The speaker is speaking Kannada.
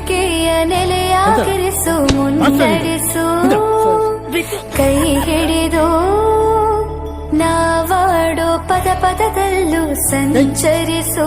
ನಂಬಿಕೆಯ ನೆಲೆಯಾಗಿರಿಸು ಮುನ್ನಡೆಸು. ಕೈ ಹಿಡಿದು ನಾವಾಡೋ ಪದ ಪದದಲ್ಲೂ ಸಂಚರಿಸು.